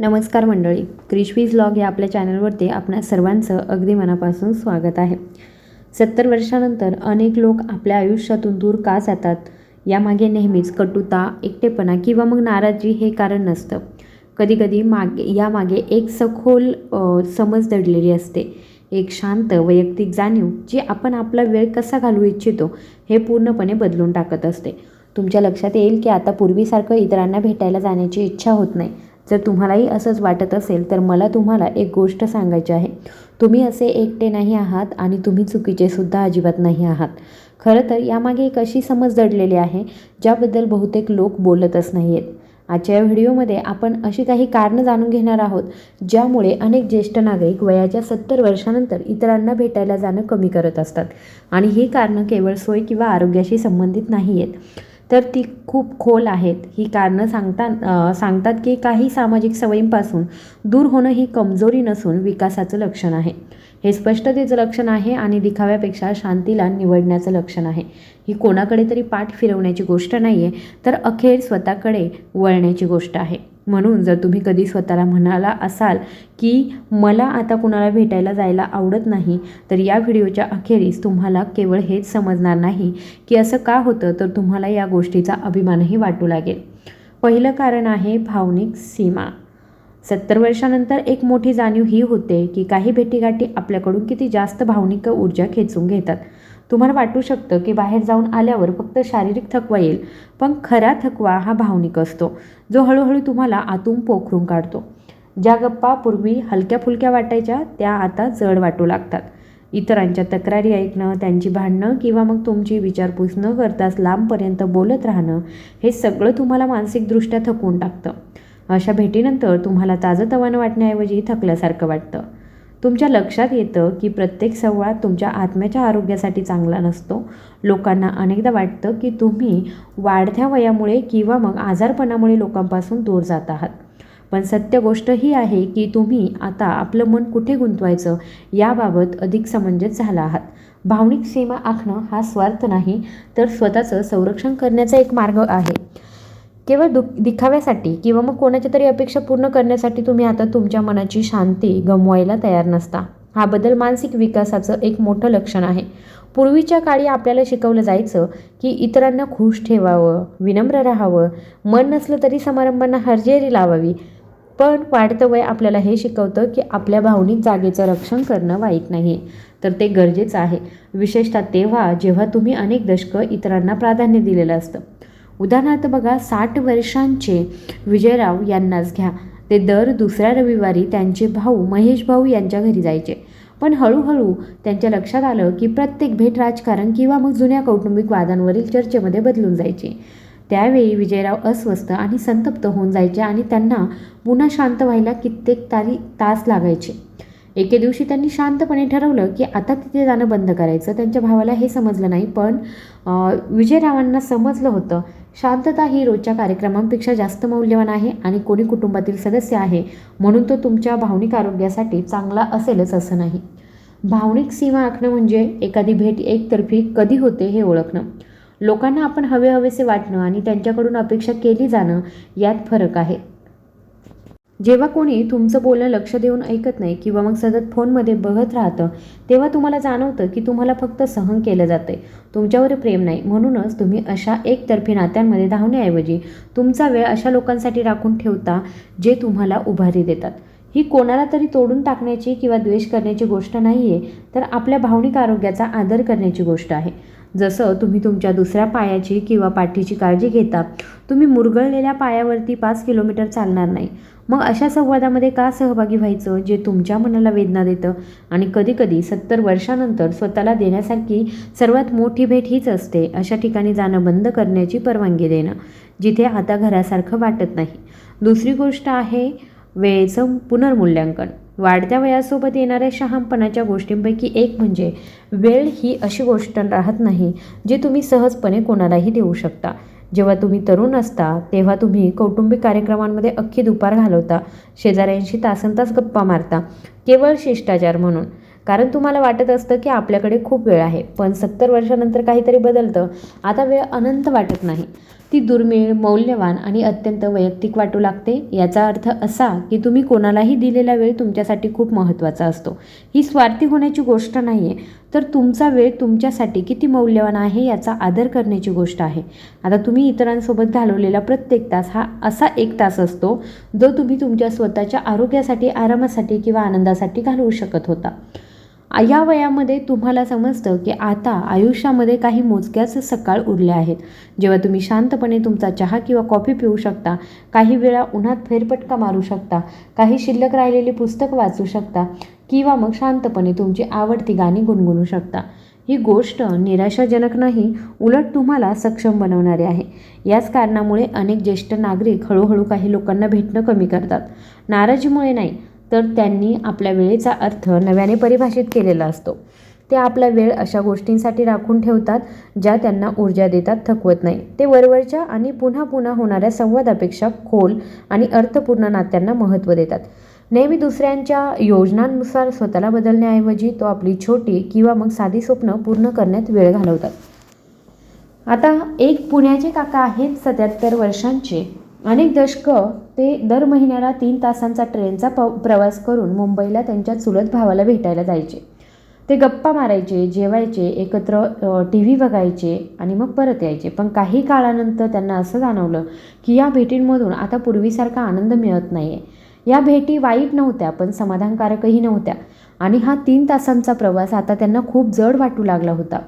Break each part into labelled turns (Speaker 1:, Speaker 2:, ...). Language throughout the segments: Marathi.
Speaker 1: नमस्कार मंडळी क्रिशवीज लॉग या आपल्या चॅनलवरती आपणा सर्वांचं अगदी मनापासून स्वागत आहे. सत्तर वर्षानंतर अनेक लोक आपल्या आयुष्यातून दूर का जातात यामागे नेहमीच कटुता एकटेपणा किंवा मग नाराजी हे कारण नसतं. कधीकधी मागे यामागे एक सखोल समज दडलेली असते. एक शांत वैयक्तिक जाणीव जी आपण आपला वेळ कसा घालवू इच्छितो हे पूर्णपणे बदलून टाकत असते. तुमच्या लक्षात येईल की आता पूर्वीसारखं इतरांना भेटायला जाण्याची इच्छा होत नाही. जर तुम्हालाही असंच वाटत असेल तर मला तुम्हाला एक गोष्ट सांगायची आहे. तुम्ही असे एकटे नाही आहात आणि तुम्ही चुकीचे सुद्धा अजिबात नाही आहात. खरं तर यामागे एक अशी समज दडलेली आहे ज्याबद्दल बहुतेक लोक बोलतच नाही आहेत आजच्या व्हिडिओमध्ये आपण अशी काही कारणं जाणून घेणार आहोत ज्यामुळे अनेक ज्येष्ठ नागरिक वयाच्या सत्तर वर्षानंतर इतरांना भेटायला जाणं कमी करत असतात. आणि ही कारणं केवळ सोय किंवा आरोग्याशी संबंधित नाही आहेत तर ती खूप खोल आहेत. ही कारणं सांगता सांगतात की काही सामाजिक सवयींपासून दूर होणं ही कमजोरी नसून विकासाचं लक्षण आहे. हे स्पष्टतेचं लक्षण आहे आणि दिखाव्यापेक्षा शांतीला निवडण्याचं लक्षण आहे. ही कोणाकडे तरी पाठ फिरवण्याची गोष्ट नाही आहे तर अखेर स्वतःकडे वळण्याची गोष्ट आहे. म्हणून जर तुम्ही कधी स्वतःला म्हणाला असाल की मला आता कुणाला भेटायला जायला आवडत नाही तर या व्हिडिओच्या अखेरीस तुम्हाला केवळ हेच समजणार नाही की असं का होतं तर तुम्हाला या गोष्टीचा अभिमानही वाटू लागेल. पहिलं कारण आहे भावनिक सीमा. सत्तर वर्षानंतर एक मोठी जाणीव ही होते की काही भेटीगाठी आपल्याकडून किती जास्त भावनिक ऊर्जा खेचून घेतात. तुम्हाला वाटू शकतं की बाहेर जाऊन आल्यावर फक्त शारीरिक थकवा येईल पण खरा थकवा हा भावनिक असतो जो हळूहळू तुम्हाला आतून पोखरून काढतो. ज्या गप्पा पूर्वी हलक्या फुलक्या वाटायच्या त्या आता जड वाटू लागतात. इतरांच्या तक्रारी ऐकणं त्यांची भांडणं किंवा मग तुमची विचारपूस न करताच लांबपर्यंत बोलत राहणं हे सगळं तुम्हाला मानसिकदृष्ट्या थकवून टाकतं. अशा भेटीनंतर तुम्हाला ताजंतवानं वाटण्याऐवजी थकल्यासारखं वाटतं. तुमच्या लक्षात येतं की प्रत्येक संवाद तुमच्या आत्म्याच्या आरोग्यासाठी चांगला नसतो. लोकांना अनेकदा वाटतं की तुम्ही वाढत्या वयामुळे किंवा मग आजारपणामुळे लोकांपासून दूर जात आहात. पण सत्य गोष्ट ही आहे की तुम्ही आता आपलं मन कुठे गुंतवायचं याबाबत अधिक समंजस झाला आहात. भावनिक सीमा आखणं हा स्वार्थ नाही तर स्वतःचं संरक्षण करण्याचा एक मार्ग आहे. केवळ दु दिखाव्यासाठी किंवा मग कोणाच्या तरी अपेक्षा पूर्ण करण्यासाठी तुम्ही आता तुमच्या मनाची शांती गमवायला तयार नसता. हा बदल मानसिक विकासाचं एक मोठं लक्षण आहे. पूर्वीच्या काळी आपल्याला शिकवलं जायचं की इतरांना खुश ठेवावं विनम्र राहावं मन नसलं तरी समारंभांना हरजेरी लावावी. पण वाढतं वय आपल्याला हे शिकवतं की आपल्या भावनिक जागेचं रक्षण करणं वाईट नाही. तर ते गरजेचं आहे. विशेषतः तेव्हा जेव्हा तुम्ही अनेक दशकं इतरांना प्राधान्य दिलेलं असतं. उदाहरणार्थ बघा साठ वर्षांचे विजयराव यांनाच घ्या. ते दर दुसऱ्या रविवारी त्यांचे भाऊ महेश भाऊ यांच्या घरी जायचे. पण हळूहळू त्यांच्या लक्षात आलं की प्रत्येक भेट राजकारण किंवा मग जुन्या कौटुंबिक वादांवरील चर्चेमध्ये बदलून जायचे. त्यावेळी विजयराव अस्वस्थ आणि संतप्त होऊन जायचे आणि त्यांना पुन्हा शांत व्हायला कित्येक तारी तास लागायचे. एके दिवशी त्यांनी शांतपणे ठरवलं की आता तिथे जाणं बंद करायचं. त्यांच्या भावाला हे समजलं नाही पण विजयरावांना समजलं होतं शांतता ही रोजच्या कार्यक्रमांपेक्षा जास्त मौल्यवान आहे आणि कोणी कुटुंबातील सदस्य आहे म्हणून तो तुमच्या भावनिक आरोग्यासाठी चांगला असेलच असं नाही. भावनिक सीमा आखणं म्हणजे एखादी भेट एकतर्फी कधी होते हे ओळखणं. लोकांना आपण हवे हवेसे वाटणं आणि त्यांच्याकडून अपेक्षा केली जाणं यात फरक आहे. जेव्हा कोणी तुमचं बोलणं लक्ष देऊन ऐकत नाही किंवा मग सतत फोनमध्ये बघत राहतं तेव्हा तुम्हाला जाणवतं की तुम्हाला फक्त सहन केलं जातं आहे तुमच्यावर प्रेम नाही. म्हणूनच तुम्ही अशा एकतर्फी नात्यांमध्ये धावण्याऐवजी तुमचा वेळ अशा लोकांसाठी राखून ठेवता जे तुम्हाला उभारी देतात. ही कोणाला तरी तोडून टाकण्याची किंवा द्वेष करण्याची गोष्ट नाही आहे तर आपल्या भावनिक आरोग्याचा आदर करण्याची गोष्ट आहे. जसं तुम्ही तुमच्या दुसऱ्या पायाची किंवा पाठीची काळजी घेता तुम्ही मुरगळलेल्या पायावरती पाच किलोमीटर चालणार नाही. मग अशा संवादामध्ये का सहभागी व्हायचं जे तुमच्या मनाला वेदना देतं? आणि कधीकधी सत्तर वर्षानंतर स्वतःला देण्यासारखी सर्वात मोठी भेट हीच असते अशा ठिकाणी जाणं बंद करण्याची परवानगी देणं जिथे आता घरासारखं वाटत नाही. दुसरी गोष्ट आहे वेळेचं पुनर्मूल्यांकन. वाढत्या वयासोबत येणाऱ्या शहामपणाच्या गोष्टींपैकी एक म्हणजे वेळ ही अशी गोष्ट राहत नाही जी तुम्ही सहजपणे कोणालाही देऊ शकता. जेव्हा तुम्ही तरुण असता तेव्हा तुम्ही कौटुंबिक कार्यक्रमांमध्ये अख्खी दुपार घालवता शेजाऱ्यांशी तासन तास गप्पा मारता केवळ शिष्टाचार म्हणून. कारण तुम्हाला वाटत असतं की आपल्याकडे खूप वेळ आहे पण सत्तर वर्षानंतर काहीतरी बदलतं. आता वेळ अनंत वाटत नाही. ती दुर्मिळ मौल्यवान आणि अत्यंत वैयक्तिक वाटू लागते. याचा अर्थ असा की तुम्ही कोणालाही दिलेला वेळ तुमच्यासाठी खूप महत्त्वाचा असतो. ही स्वार्थी होण्याची गोष्ट नाही आहे तर तुमचा वेळ तुमच्यासाठी किती मौल्यवान आहे याचा आदर करण्याची गोष्ट आहे. आता तुम्ही इतरांसोबत घालवलेला प्रत्येक तास हा असा एक तास असतो जो तुम्ही तुमच्या स्वतःच्या आरोग्यासाठी आरामासाठी किंवा आनंदासाठी घालवू शकत होता. या वयामध्ये तुम्हाला समजतं की आता आयुष्यामध्ये काही मोजक्याच सकाळ उरल्या आहेत. जेव्हा तुम्ही शांतपणे तुमचा चहा किंवा कॉफी पिऊ शकता काही वेळा उन्हात फेरपटका मारू शकता काही शिल्लक राहिलेली पुस्तक वाचू शकता किंवा मग शांतपणे तुमची आवडती गाणी गुणगुणू शकता. ही गोष्ट निराशाजनक नाही उलट तुम्हाला सक्षम बनवणारी आहे. याच कारणामुळे अनेक ज्येष्ठ नागरिक हळूहळू काही लोकांना भेटणं कमी करतात. नाराजीमुळे नाही तर त्यांनी आपल्या वेळेचा अर्थ नव्याने परिभाषित केलेला असतो. ते आपला वेळ अशा गोष्टींसाठी राखून ठेवतात ज्या त्यांना ऊर्जा देतात थकवत नाही. ते वरवरच्या आणि पुन्हा पुन्हा होणाऱ्या संवादापेक्षा खोल आणि अर्थपूर्ण नात्यांना महत्त्व देतात. नेहमी दुसऱ्यांच्या योजनांनुसार स्वतःला बदलण्याऐवजी तो आपली छोटी किंवा मग साधी स्वप्न पूर्ण करण्यात वेळ घालवतात. आता एक पुण्याचे काका आहेत सत्याहत्तर वर्षांचे. अनेक दशकं ते दर महिन्याला तीन तासांचा ट्रेनचा प प्रवास करून मुंबईला त्यांच्या चुलत भावाला भेटायला जायचे. ते गप्पा मारायचे जेवायचे एकत्र टी व्ही बघायचे आणि मग परत यायचे. पण काही काळानंतर त्यांना असं जाणवलं की या भेटींमधून आता पूर्वीसारखा आनंद मिळत नाही आहे या भेटी वाईट नव्हत्या पण समाधानकारकही नव्हत्या. आणि हा तीन तासांचा प्रवास आता त्यांना खूप जड वाटू लागला होता.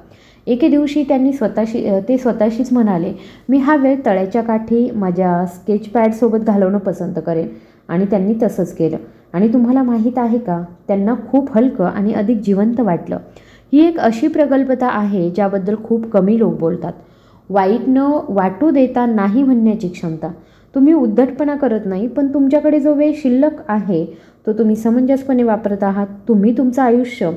Speaker 1: एके दिवशी त्यांनी स्वतःशी ते स्वतःशीच म्हणाले मी हा वेळ तळ्याच्या काठी माझ्या स्केच पॅडसोबत घालवणं पसंत करेन. आणि त्यांनी तसंच केलं. आणि तुम्हाला माहीत आहे का त्यांना खूप हलकं आणि अधिक जिवंत वाटलं. ही एक अशी प्रगल्भता आहे ज्याबद्दल खूप कमी लोक बोलतात. वाईट न वाटू देता नाही म्हणण्याची क्षमता. तुम्ही उद्धटपणा करत नाही पण तुमच्याकडे जो वेळ शिल्लक आहे तो तुम्ही समंजसपणे वापरत आहात तुम्ही तुमचं आयुष्य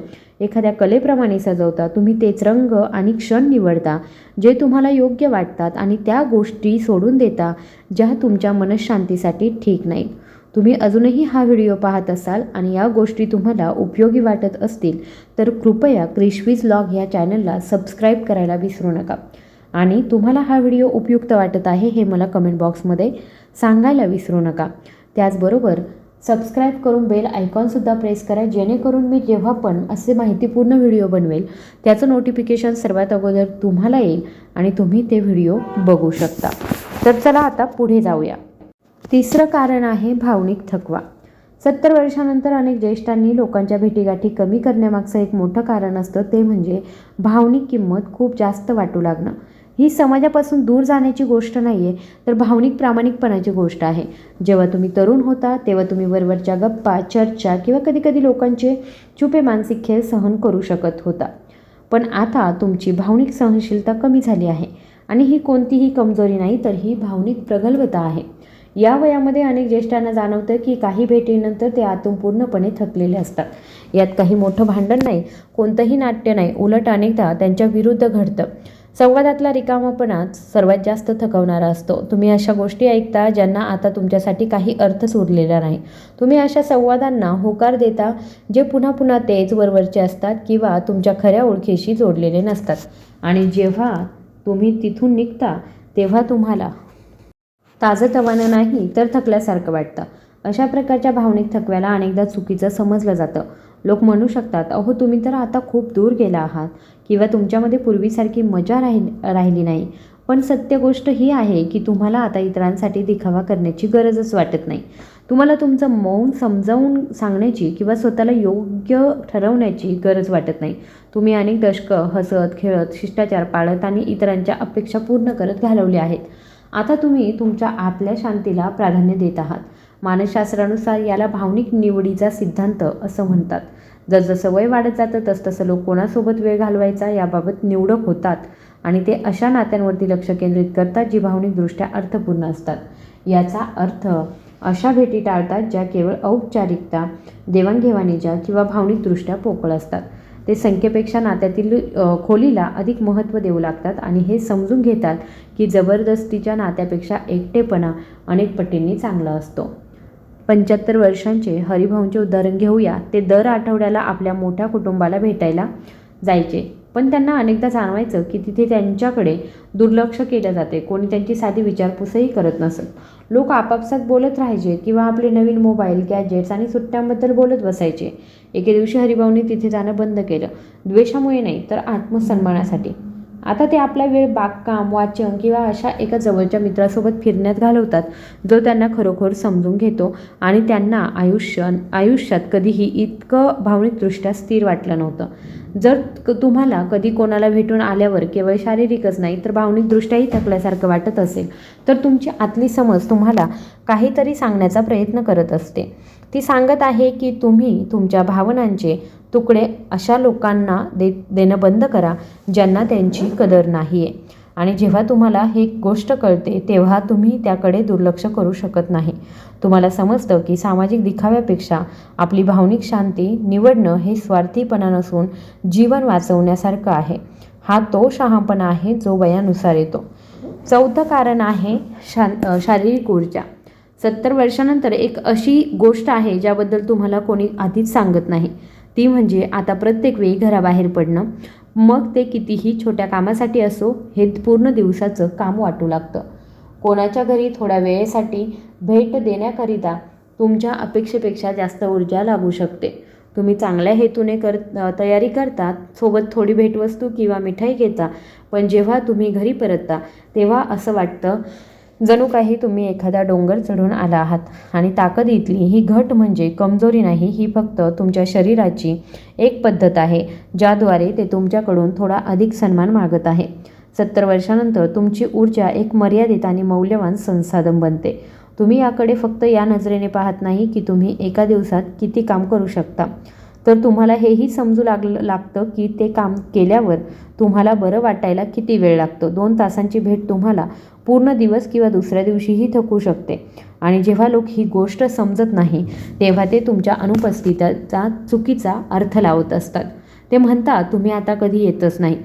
Speaker 1: एखाद्या कलेप्रमाणे सजवता तुम्ही तेच रंग आणि क्षण निवडता जे तुम्हाला योग्य वाटतात आणि त्या गोष्टी सोडून देता ज्या तुमच्या मनशांतीसाठी ठीक नाहीत. तुम्ही अजूनही हा व्हिडिओ पाहत असाल आणि या गोष्टी तुम्हाला उपयोगी वाटत असतील तर कृपया क्रिशवीज लॉग या चॅनलला सबस्क्राईब करायला विसरू नका. आणि तुम्हाला हा व्हिडिओ उपयुक्त वाटत आहे हे मला कमेंट बॉक्समध्ये सांगायला विसरू नका. त्याचबरोबर सबस्क्राईब करून बेल आयकॉनसुद्धा प्रेस करा जेणेकरून मी जेव्हा पण असे माहितीपूर्ण व्हिडिओ बनवेल त्याचं नोटिफिकेशन सर्वात अगोदर तुम्हाला येईल आणि तुम्ही ते व्हिडिओ बघू शकता. तर चला आता पुढे जाऊया. तिसरं कारण आहे भावनिक थकवा. सत्तर वर्षानंतर अनेक ज्येष्ठांनी लोकांच्या भेटीगाठी कमी करण्यामागचं एक मोठं कारण असतं ते म्हणजे भावनिक किंमत खूप जास्त वाटू लागणं. ही समाजापासून दूर जाण्याची गोष्ट नाही आहे तर भावनिक प्रामाणिकपणाची गोष्ट आहे. जेव्हा तुम्ही तरुण होता तेव्हा तुम्ही वरवरच्या गप्पा चर्चा किंवा कधीकधी लोकांचे छुपे मानसिक खेळ सहन करू शकत होता. पण आता तुमची भावनिक सहनशीलता कमी झाली आहे आणि ही कोणतीही कमजोरी नाही तर ही भावनिक प्रगल्भता आहे. या वयामध्ये अनेक ज्येष्ठांना जाणवतं की काही भेटीनंतर ते आतून पूर्णपणे थकलेले असतात. यात काही मोठं भांडण नाही कोणतंही नाट्य नाही उलट अनेकदा त्यांच्या विरुद्ध घडतं. संवादातला रिकामापणाच सर्वात जास्त थकवणारा असतो. तुम्ही अशा गोष्टी ऐकता ज्यांना आता तुमच्यासाठी काही अर्थच उरलेला नाही. तुम्ही अशा संवादांना होकार देता जे पुन्हा पुन्हा तेच वरवरचे असतात किंवा तुमच्या खऱ्या ओळखीशी जोडलेले नसतात. आणि जेव्हा तुम्ही तिथून निघता तेव्हा तुम्हाला ताजंतवानं नाही तर थकल्यासारखं वाटतं. अशा प्रकारच्या भावनिक थकव्याला अनेकदा चुकीचं समजलं जातं. लोक म्हणू शकतात अहो तुम्ही तर आता खूप दूर गेला आहात. किंवा तुमच्यामध्ये पूर्वीसारखी मजा राहिली राहिली नाही. पण सत्य गोष्ट ही आहे की तुम्हाला आता इतरांसाठी दिखावा करण्याची गरजच वाटत नाही. तुम्हाला तुमचं मौन समजावून सांगण्याची किंवा स्वतःला योग्य ठरवण्याची गरज वाटत नाही. तुम्ही अनेक दशकं हसत खेळत शिष्टाचार पाळत आणि इतरांच्या अपेक्षा पूर्ण करत घालवल्या आहेत. आता तुम्ही तुमच्या आतल्या शांतीला प्राधान्य देत आहात. मानसशास्त्रानुसार याला भावनिक निवडीचा सिद्धांत असं म्हणतात. जसजसं वय वाढत जातं तसतसं लोक कोणासोबत वेळ घालवायचा याबाबत निवडक होतात. आणि ते अशा नात्यांवरती लक्ष केंद्रित करतात जी भावनिकदृष्ट्या अर्थपूर्ण असतात. याचा अर्थ अशा भेटी टाळतात ज्या केवळ औपचारिकता देवाणघेवाणीच्या किंवा भावनिकदृष्ट्या पोकळ असतात. ते संख्येपेक्षा नात्यातील खोलीला अधिक महत्त्व देऊ लागतात आणि हे समजून घेतात की जबरदस्तीच्या नात्यापेक्षा एकटेपणा अनेक पटींनी चांगला असतो. पंच्याहत्तर वर्षांचे हरिभाऊंचे उदाहरण घेऊया. ते दर आठवड्याला आपल्या मोठ्या कुटुंबाला भेटायला जायचे. पण त्यांना अनेकदा जाणवायचं की तिथे त्यांच्याकडे दुर्लक्ष केलं जाते. कोणी त्यांची साधी विचारपूसही करत नसत. लोक आपापसात बोलत राहायचे किंवा आपले नवीन मोबाईल गॅजेट्स आणि सुट्ट्यांबद्दल बोलत बसायचे. एके दिवशी हरिभाऊंनी तिथे जाणं बंद केलं. द्वेषामुळे नाही तर आत्मसन्मानासाठी. आता ते आपला वेळ बागकाम वाचन किंवा अशा एका जवळच्या मित्रासोबत फिरण्यात घालवतात जो त्यांना खरोखर समजून घेतो आणि त्यांना आयुष्य आयुष्यात कधीही इतकं भावनिकदृष्ट्या स्थिर वाटलं नव्हतं. जर तुम्हाला कधी कोणाला भेटून आल्यावर केवळ शारीरिकच नाही तर भावनिकदृष्ट्याही थकल्यासारखं वाटत असेल तर तुमची आतली समज तुम्हाला काहीतरी सांगण्याचा प्रयत्न करत असते. ती सांगत आहे की तुम्ही तुमच्या भावनांचे तुकडे अशा लोकांना दे देणं बंद करा ज्यांना त्यांची कदर नाही आहे आणि जेव्हा तुम्हाला हे गोष्ट कळते तेव्हा तुम्ही त्याकडे दुर्लक्ष करू शकत नाही. तुम्हाला समजतं की सामाजिक दिखाव्यापेक्षा आपली भावनिक शांती निवडणं हे स्वार्थीपणा नसून जीवन वाचवण्यासारखं आहे. हा तो शहापणा आहे जो वयानुसार येतो. चौथं कारण आहे शां शारीरिक ऊर्जा. सत्तर वर्षानंतर एक अशी गोष्ट आहे ज्याबद्दल तुम्हाला कोणी आधीच सांगत नाही. ती म्हणजे आता प्रत्येक वेळी घराबाहेर पडणं. मग ते कितीही छोट्या कामासाठी असो हे पूर्ण दिवसाचं काम वाटू लागतं. कोणाच्या घरी थोड्या वेळेसाठी भेट देण्याकरिता तुमच्या अपेक्षेपेक्षा जास्त ऊर्जा लागू शकते. तुम्ही चांगल्या हेतूने कर तयारी करता सोबत थोडी भेटवस्तू किंवा मिठाई घेता पण जेव्हा तुम्ही घरी परतता तेव्हा असं वाटतं जणू काही तुम्ही एखादा डोंगर चढून आला आहात आणि ताकद इथली ही घट म्हणजे कमजोरी नाही ही फक्त तुमच्या शरीराची एक पद्धत आहे ज्याद्वारे ते तुमच्याकडून थोडा अधिक सन्मान मागत आहे. सत्तर वर्षानंतर तुमची ऊर्जा एक मर्यादित आणि मौल्यवान संसाधन बनते. तुम्ही याकडे फक्त या नजरेने पाहत नाही की तुम्ही एका दिवसात किती काम करू शकता. तर तुम्हाला हेही समजू लाग लागतं की ते काम केल्यावर तुम्हाला बरं वाटायला किती वेळ लागतो. दोन तासांची भेट तुम्हाला पूर्ण दिवस किंवा दुसऱ्या दिवशीही थकू शकते. आणि जेव्हा लोक ही गोष्ट समजत नाही तेव्हा ते तुमच्या अनुपस्थितीचा चुकीचा अर्थ लावत असतात. ते म्हणतात तुम्ही आता कधी येतच नाही.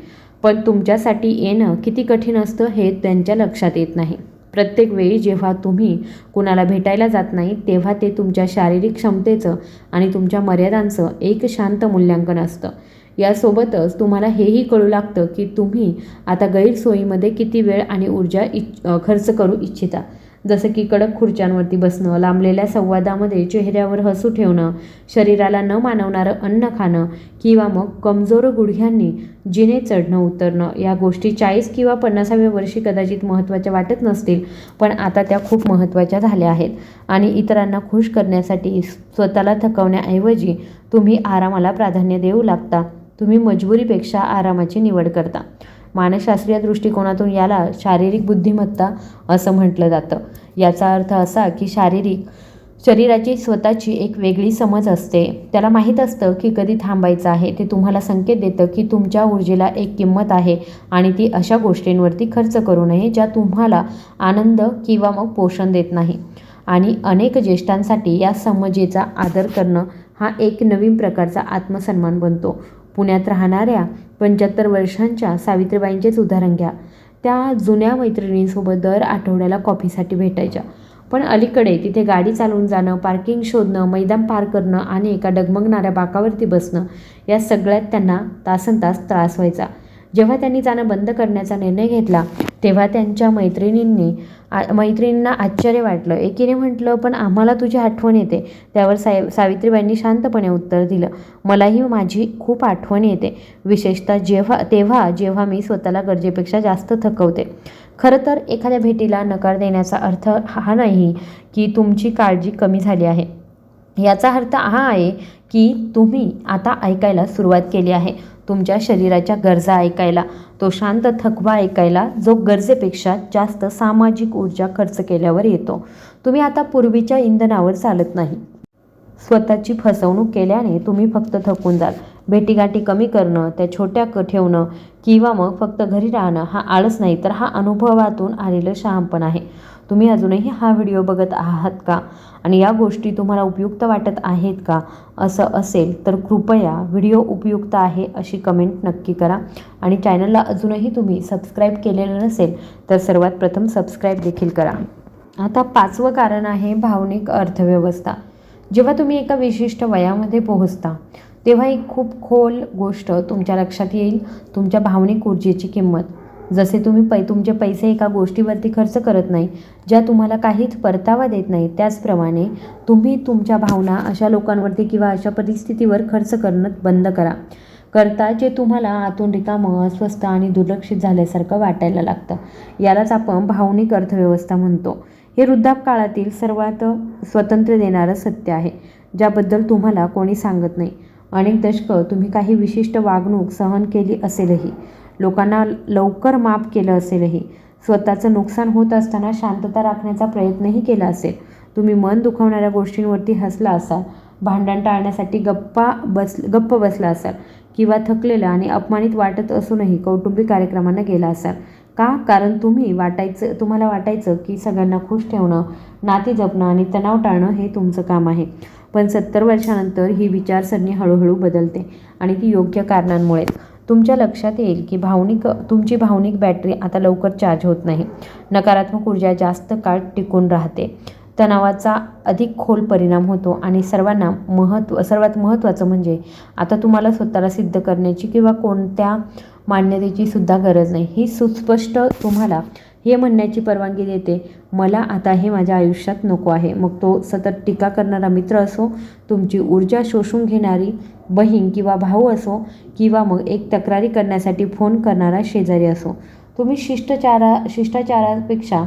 Speaker 1: पण तुमच्यासाठी येणं किती कठीण असतं हे त्यांच्या लक्षात येत नाही. प्रत्येक वेळी जेव्हा तुम्ही कुणाला भेटायला जात नाही तेव्हा ते तुमच्या शारीरिक क्षमतेचं आणि तुमच्या मर्यादांचं एक शांत मूल्यांकन असतं. यासोबतच तुम्हाला हेही कळू लागतं की तुम्ही आता गैरसोयीमध्ये किती वेळ आणि ऊर्जा इच खर्च करू इच्छिता. जसं की कडक खुर्च्यांवरती बसणं लांबलेल्या संवादामध्ये चेहऱ्यावर हसू ठेवणं शरीराला न मानवणारं अन्न खाणं किंवा मग कमजोर गुडघ्यांनी जिने चढणं उतरणं या गोष्टी चाळीस किंवा पन्नासाव्या वर्षी कदाचित महत्त्वाच्या वाटत नसतील पण आता त्या खूप महत्त्वाच्या झाल्या आहेत. आणि इतरांना खुश करण्यासाठी स्वतःला थकवण्याऐवजी तुम्ही आरामाला प्राधान्य देऊ लागता. तुम्ही मजबुरीपेक्षा आरामाची निवड करता. मानसशास्त्रीय दृष्टिकोनातून याला शारीरिक बुद्धिमत्ता असं म्हटलं जातं. याचा अर्थ असा की शारीरिक शरीराची स्वतःची एक वेगळी समज असते. त्याला माहीत असतं की कधी थांबायचं आहे. ते तुम्हाला संकेत देतं की तुमच्या ऊर्जेला एक किंमत आहे आणि ती अशा गोष्टींवरती खर्च करू नये ज्या तुम्हाला आनंद किंवा मग पोषण देत नाही. आणि अनेक ज्येष्ठांसाठी या समजेचा आदर करणं हा एक नवीन प्रकारचा आत्मसन्मान बनतो. पुण्यात राहणाऱ्या पंच्याहत्तर वर्षांच्या सावित्रीबाईंचेच उदाहरण घ्या. त्या जुन्या मैत्रिणींसोबत दर आठवड्याला कॉफीसाठी भेटायच्या. पण अलीकडे तिथे गाडी चालवून जाणं पार्किंग शोधणं मैदान पार करणं आणि एका डगमगणाऱ्या बाकावरती बसणं या सगळ्यात त्यांना तासन तास त्रास व्हायचा. जेव्हा त्यांनी जाणं बंद करण्याचा निर्णय घेतला तेव्हा त्यांच्या मैत्रिणींनी आ मैत्रिणींना आश्चर्य वाटलं. एकीने म्हटलं पण आम्हाला तुझी आठवण येते. त्यावर साय सावित्रीबाईंनी शांतपणे उत्तर दिलं मलाही माझी खूप आठवण येते. विशेषतः जेव्हा तेव्हा जेव्हा मी स्वतःला गरजेपेक्षा जास्त थकवते. खरं तर एखाद्या भेटीला नकार देण्याचा अर्थ हा नाही की तुमची काळजी कमी झाली आहे. याचा अर्थ हा आहे की तुम्ही आता ऐकायला सुरुवात केली आहे. तुमच्या शरीराच्या गरजा ऐकायला तो शांत थकवा ऐकायला जो गरजेपेक्षा जास्त सामाजिक ऊर्जा खर्च केल्यावर येतो. तुम्ही आता पूर्वीच्या इंधनावर चालत नाही. स्वतःची फसवणूक केल्याने तुम्ही फक्त थकून जाल. भेटीगाठी कमी करणं त्या छोट्या क ठेवणं किंवा मग फक्त घरी राहणं हा आळस नाही तर हा अनुभवातून आलेलं शहामपण आहे. तुम्ही अजूनही हा व्हिडिओ बघत आहात का? आणि या गोष्टी तुम्हाला उपयुक्त वाटत आहेत का? असं असेल तर कृपया व्हिडिओ उपयुक्त आहे अशी कमेंट नक्की करा. आणि चॅनलला अजूनही तुम्ही सबस्क्राईब केलेलं नसेल तर सर्वात प्रथम सबस्क्राईब देखील करा. आता पाचवं कारण आहे भावनिक अर्थव्यवस्था. जेव्हा तुम्ही एका विशिष्ट वयामध्ये पोहोचता तेव्हा एक खूप खोल गोष्ट तुमच्या लक्षात येईल. तुमच्या भावनिक ऊर्जेची किंमत. जसे तुम्ही पै तुमचे पैसे एका गोष्टीवरती खर्च करत नाही ज्या तुम्हाला काहीच परतावा देत नाही त्याचप्रमाणे तुम्ही तुमच्या भावना अशा लोकांवरती किंवा अशा परिस्थितीवर खर्च करणं बंद करा. करता जे तुम्हाला आतून रिकामं अस्वस्थ आणि दुर्लक्षित झाल्यासारखं वाटायला लागतं. यालाच आपण भावनिक अर्थव्यवस्था म्हणतो. हे वृद्धापकाळातील सर्वात स्वतंत्र देणारं सत्य आहे ज्याबद्दल तुम्हाला कोणी सांगत नाही. अनेक दशकं तुम्ही काही विशिष्ट वागणूक सहन केली असेलही. लोकांना लवकर माफ केलं असेलही. स्वतःचं नुकसान होत असताना शांतता राखण्याचा प्रयत्नही केला असेल. तुम्ही मन दुखवणाऱ्या गोष्टींवरती हसला असाल भांडण टाळण्यासाठी गप्पा बस गप्प बसला असाल किंवा थकलेलं आणि अपमानित वाटत असूनही कौटुंबिक कार्यक्रमांना गेला असाल. का? कारण तुम्ही वाटायचं तुम्हाला वाटायचं की सगळ्यांना खुश ठेवणं नाती जपणं आणि तणाव टाळणं हे तुमचं काम आहे. पण सत्तर वर्षानंतर ही विचारसरणी हळूहळू बदलते आणि ती योग्य कारणांमुळे तुमच्या लक्षात येईल की भावनिक तुमची भावनिक बॅटरी आता लवकर चार्ज होत नाही. नकारात्मक ऊर्जा जास्त काळ टिकून राहते. तणावाचा अधिक खोल परिणाम होतो आणि सर्वांना महत्त्व सर्वात महत्त्वाचं म्हणजे आता तुम्हाला स्वतःला सिद्ध करण्याची किंवा कोणत्या मान्यतेची सुद्धा गरज नाही. ही सुस्पष्ट तुम्हाला हे म्हणण्याची परवानगी देते. मला आता हे माझ्या आयुष्यात नको आहे. मग तो सतत टीका करणारा मित्र असो तुमची ऊर्जा शोषून घेणारी बहीण किंवा भाऊ असो किंवा मग एक तक्रारी करण्यासाठी फोन करणारा शेजारी असो. तुम्ही शिष्टाचारा शिष्टाचारापेक्षा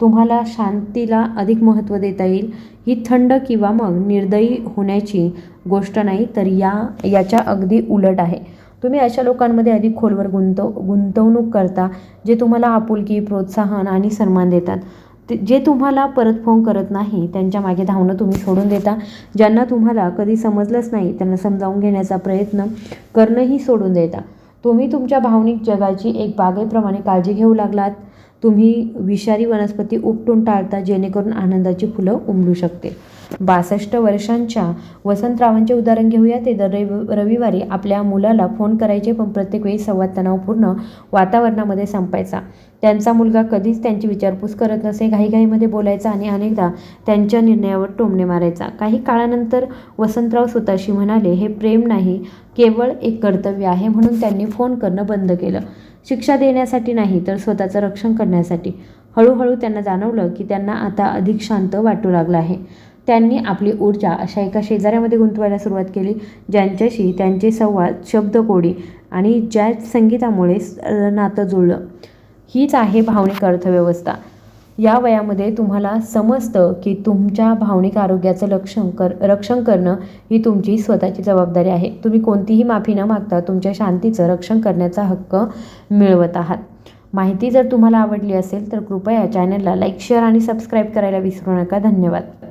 Speaker 1: तुम्हाला शांतीला अधिक महत्त्व देता येईल. ही थंड किंवा मग निर्दयी होण्याची गोष्ट नाही तर या याच्या अगदी उलट आहे. तुम्ही अशा लोकांमध्ये अधिक खोलवर गुंतव गुंतवणूक करता जे तुम्हाला आपुलकी प्रोत्साहन आणि सन्मान देतात. ते जे तुम्हाला परत फोन करत नाही त्यांच्या मागे धावणं तुम्ही सोडून देता. ज्यांना तुम्हाला कधी समजलंच नाही त्यांना समजावून घेण्याचा प्रयत्न करणंही सोडून देता. तुम्ही तुमच्या भावनिक जगाची एक बागेप्रमाणे काळजी घेऊ लागलात. तुम्ही विषारी वनस्पती उपटून टाळता जेणेकरून आनंदाची फुलं उमलू शकते. बासष्ट वर्षांच्या वसंतरावांचे उदाहरण घेऊया. ते दर रवि रविवारी आपल्या मुलाला फोन करायचे पण प्रत्येक वेळी संवाद तणावपूर्ण वातावरणामध्ये संपायचा. त्यांचा मुलगा कधीच त्यांची विचारपूस करत नसे घाईघाईमध्ये बोलायचा आणि अनेकदा त्यांच्या निर्णयावर टोमणे मारायचा. काही काळानंतर वसंतराव स्वतःशी म्हणाले हे प्रेम नाही केवळ एक कर्तव्य आहे म्हणून त्यांनी फोन करणं बंद केलं. शिक्षा देण्यासाठी नाही तर स्वतःचं रक्षण करण्यासाठी. हळूहळू त्यांना जाणवलं की त्यांना आता अधिक शांत वाटू लागलं आहे. त्यांनी आपली ऊर्जा अशा एका शेजाऱ्यामध्ये गुंतवायला सुरुवात केली ज्यांच्याशी त्यांचे संवाद शब्दकोडी आणि ज्या संगीतामुळे नातं जुळलं. हीच आहे भावनिक अर्थव्यवस्था. या वयामध्ये तुम्हाला समजतं की तुमच्या भावनिक आरोग्याचं लक्षण कर रक्षण करणं ही तुमची स्वतःची जबाबदारी आहे. तुम्ही कोणतीही माफी न मागता तुमच्या शांतीचं रक्षण करण्याचा हक्क मिळवत आहात. माहिती जर तुम्हाला आवडली असेल तर कृपया चॅनलला लाईक शेअर आणि सबस्क्राईब करायला विसरू नका. धन्यवाद.